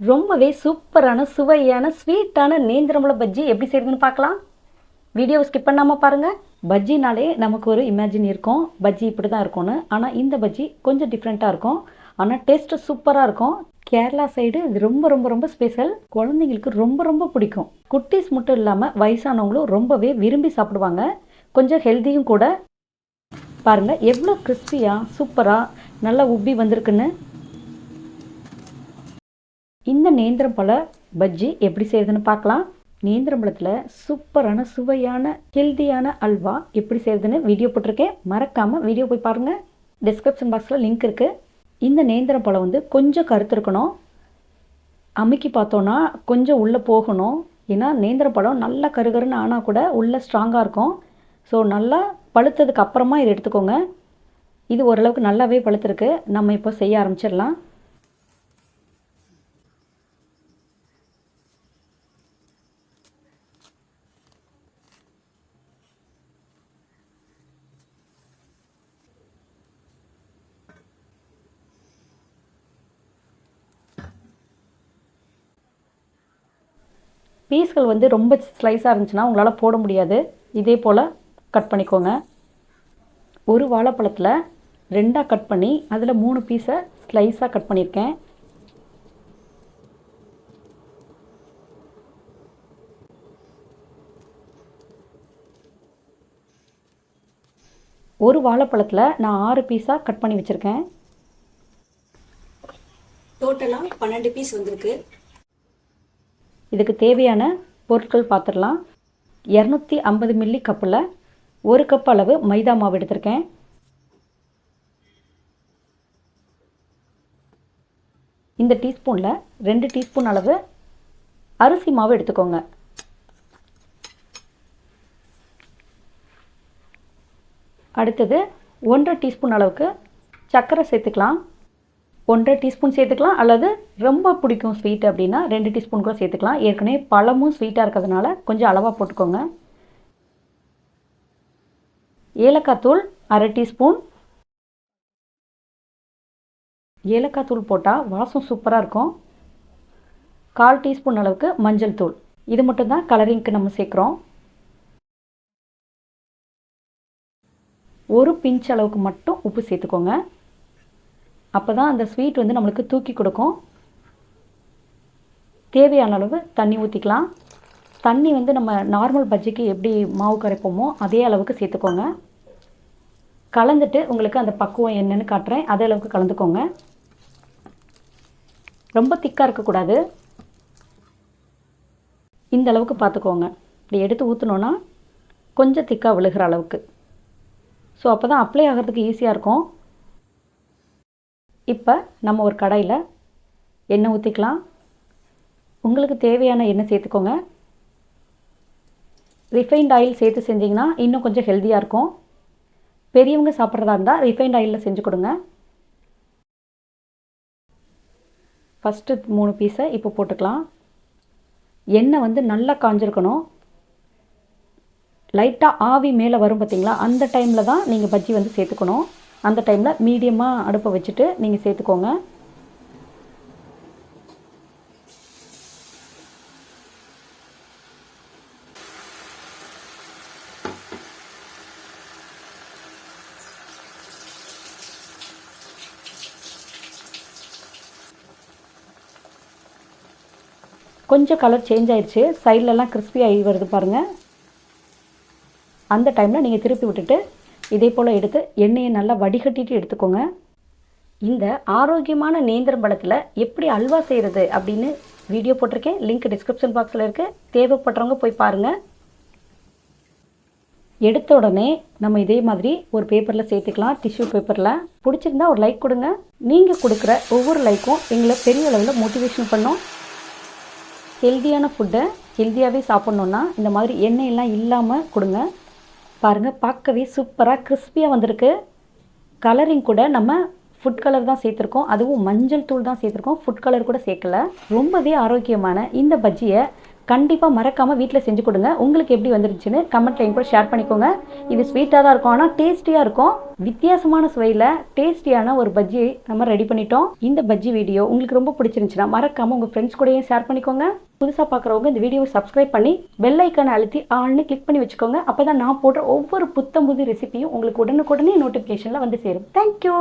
ரொம்பவே சூப்பரான சுவையான ஸ்வீட்டான நேந்திரம்பழ பஜ்ஜி எப்படி செய்யுதுன்னு பார்க்கலாம். வீடியோவை ஸ்கிப் பண்ணாமல் பாருங்கள் பஜ்ஜினாலே நமக்கு ஒரு இமேஜின் இருக்கும். பஜ்ஜி இப்படி தான் இருக்கும்னு. ஆனால் இந்த பஜ்ஜி கொஞ்சம் டிஃப்ரெண்ட்டாக இருக்கும். ஆனால் டேஸ்ட்டு சூப்பராக இருக்கும். கேரளா சைடு இது ரொம்ப ரொம்ப ரொம்ப ஸ்பெஷல் குழந்தைங்களுக்கு ரொம்ப ரொம்ப பிடிக்கும். குட்டீஸ் மட்டும் இல்லாமல் வயசானவங்களும் ரொம்பவே விரும்பி சாப்பிடுவாங்க. கொஞ்சம் ஹெல்த்தியும் கூட. பாருங்கள் எவ்வளோ கிறிஸ்பியாக சூப்பராக நல்லா உப்பி வந்திருக்குன்னு. இந்த நேந்திரம் பழ பஜ்ஜி எப்படி செய்யறதுன்னு பார்க்கலாம். நேந்திரம் பழத்தில் சூப்பரான சுவையான ஹெல்தியான அல்வா எப்படி செய்யறதுன்னு வீடியோ போட்டிருக்கேன். மறக்காமல் வீடியோ போய் பாருங்கள் டிஸ்கிரிப்ஷன் பாக்ஸில் லிங்க் இருக்குது இந்த நேந்திரம் பழம் வந்து கொஞ்சம் கருத்துருக்கணும் அமுக்கி பார்த்தோன்னா கொஞ்சம் உள்ளே போகணும். ஏன்னா நேந்திரப்பழம் நல்லா கருகருன்னு ஆனால் கூட உள்ளே ஸ்ட்ராங்காக இருக்கும். ஸோ நல்லா பழுத்ததுக்கு அப்புறமா இதை எடுத்துக்கோங்க. இது ஓரளவுக்கு நல்லாவே பழுத்திருக்கு. நம்ம இப்போ செய்ய ஆரம்பிச்சிடலாம். பீஸ்கள் வந்து ரொம்ப ஸ்லைஸாக இருந்துச்சுன்னா உங்களால் போட முடியாது. இதே போல் கட் பண்ணிக்கோங்க. ஒரு வாழைப்பழத்தில் ரெண்டாக கட் பண்ணி அதில் மூணு பீஸை ஸ்லைஸாக கட் பண்ணியிருக்கேன். ஒரு வாழைப்பழத்தில் நான் ஆறு பீஸாக கட் பண்ணி வச்சுருக்கேன். டோட்டலாக பன்னெண்டு பீஸ் வந்திருக்கு. இதுக்கு தேவையான பொருட்கள் பார்த்துடலாம். இரநூத்தி ஐம்பது மில்லி கப்பில் ஒரு கப் அளவு மைதா மாவு எடுத்திருக்கேன். இந்த டீஸ்பூனில் ரெண்டு டீஸ்பூன் அளவு அரிசி மாவு எடுத்துக்கோங்க. அடுத்தது ஒன்றரை டீஸ்பூன் அளவுக்கு சர்க்கரை சேர்த்துக்கலாம். ஒன்றரை டீஸ்பூன் சேர்த்துக்கலாம் அல்லது ரொம்ப பிடிக்கும் ஸ்வீட் அப்படின்னா ரெண்டு டீஸ்பூன் கூட சேர்த்துக்கலாம். ஏற்கனவே பழமும் ஸ்வீட்டாக இருக்கிறதுனால கொஞ்சம் அளவாக போட்டுக்கோங்க. ஏலக்காய் தூள் அரை டீஸ்பூன். ஏலக்காய் தூள் போட்டால் வாசம் சூப்பராக இருக்கும். கால் டீஸ்பூன் அளவுக்கு மஞ்சள் தூள். இது மட்டும்தான் கலரிங்க்கு நம்ம சேர்க்குறோம். ஒரு பிஞ்ச் அளவுக்கு மட்டும் உப்பு சேர்த்துக்கோங்க. அப்போ தான் அந்த ஸ்வீட் வந்து நம்மளுக்கு தூக்கி கொடுக்கும். தேவையான அளவு தண்ணி ஊற்றிக்கலாம் தண்ணி வந்து நம்ம நார்மல் பஜ்ஜிக்கு எப்படி மாவு கரைப்போமோ அதே அளவுக்கு சேர்த்துக்கோங்க. கலந்துட்டு உங்களுக்கு அந்த பக்குவம் என்னென்னு காட்டுறேன். அதே அளவுக்கு கலந்துக்கோங்க. ரொம்ப திக்காக இருக்கக்கூடாது. இந்த அளவுக்கு பார்த்துக்கோங்க இப்படி எடுத்து ஊற்றினோன்னா கொஞ்சம் திக்காக விழுகிற அளவுக்கு. ஸோ அப்போ தான் அப்ளை ஆகிறதுக்கு ஈஸியாக இருக்கும். இப்போ நம்ம ஒரு கடையில் எண்ணெய் ஊற்றிக்கலாம் உங்களுக்கு தேவையான எண்ணெய் சேர்த்துக்கோங்க. ரிஃபைண்ட் ஆயில் சேர்த்து செஞ்சிங்கன்னா இன்னும் கொஞ்சம் ஹெல்த்தியாக இருக்கும். பெரியவங்க சாப்பிட்றதா இருந்தால் ரிஃபைண்ட் ஆயிலில் செஞ்சு கொடுங்க. ஃபஸ்ட்டு மூணு பீஸை இப்போ போட்டுக்கலாம். எண்ணெய் வந்து நல்லா காஞ்சிருக்கணும். லைட்டாக ஆவி மேலே வரும் பார்த்தீங்களா அந்த டைமில் தான் நீங்கள் பஜ்ஜி வந்து சேர்த்துக்கணும். அந்த டைமில் மீடியமாக அடுப்பை வச்சுட்டு நீங்கள் சேர்த்துக்கோங்க. கொஞ்சம் கலர் சேஞ்ச் ஆயிடுச்சு சைட்லலாம் கிறிஸ்பி ஆகி வருது பாருங்கள் அந்த டைமில் நீங்கள் திருப்பி விட்டுட்டு இதே போல் எடுத்து எண்ணெயை நல்லா வடிகட்டிட்டு எடுத்துக்கோங்க. இந்த ஆரோக்கியமான நேந்திரம் பழத்தில் எப்படி அல்வா செய்கிறது அப்படின்னு வீடியோ போட்டிருக்கேன். லிங்க் டிஸ்கிரிப்ஷன் பாக்ஸில் இருக்குது தேவைப்படுறவங்க போய் பாருங்கள் எடுத்த உடனே நம்ம இதே மாதிரி ஒரு பேப்பரில் சேர்த்துக்கலாம். டிஷ்யூ பேப்பரில் பிடிச்சிருந்தா ஒரு லைக் கொடுங்க. நீங்கள் கொடுக்குற ஒவ்வொரு லைக்கும் எங்களை பெரிய அளவில் மோட்டிவேஷன் பண்ணும். ஹெல்த்தியான ஃபுட்டை ஹெல்த்தியாகவே சாப்பிட்ணுன்னா இந்த மாதிரி எண்ணெயெல்லாம் இல்லாமல் கொடுங்க. பாருங்கள் பார்க்கவே சூப்பராக கிறிஸ்பியாக வந்திருக்கு. கலரிங் கூட நம்ம ஃபுட் கலர் தான் சேர்த்துருக்கோம். அதுவும் மஞ்சள் தூள் தான் சேர்த்துருக்கோம். ஃபுட் கலர் கூட சேர்க்கல. ரொம்பவே ஆரோக்கியமான இந்த பஜ்ஜியை கண்டிப்பாக மறக்காமல் வீட்டில் செஞ்சு கொடுங்க. உங்களுக்கு எப்படி வந்துருச்சுன்னு கமெண்ட்ல என் கூட ஷேர் பண்ணிக்கோங்க. இது ஸ்வீட்டாக தான் இருக்கும் ஆனால் டேஸ்டியாக இருக்கும். வித்தியாசமான சுவையில் டேஸ்டியான ஒரு பஜ்ஜி நம்ம ரெடி பண்ணிட்டோம். இந்த பஜ்ஜி வீடியோ உங்களுக்கு ரொம்ப பிடிச்சிருந்துச்சுன்னா மறக்காமல் உங்கள் ஃப்ரெண்ட்ஸ் கூடயும் ஷேர் பண்ணிக்கோங்க. புதுசாக பார்க்குறவங்க இந்த வீடியோவை சப்ஸ்கிரைப் பண்ணி பெல் ஐக்கானை அழுத்தி ஆள்னு கிளிக் பண்ணி வச்சுக்கோங்க. அப்போ தான் நான் போடுற ஒவ்வொரு புத்தம் புது ரெசிபியும் உங்களுக்கு உடனுக்குடனே நோட்டிஃபிகேஷனில் வந்து சேரும். தேங்க்யூ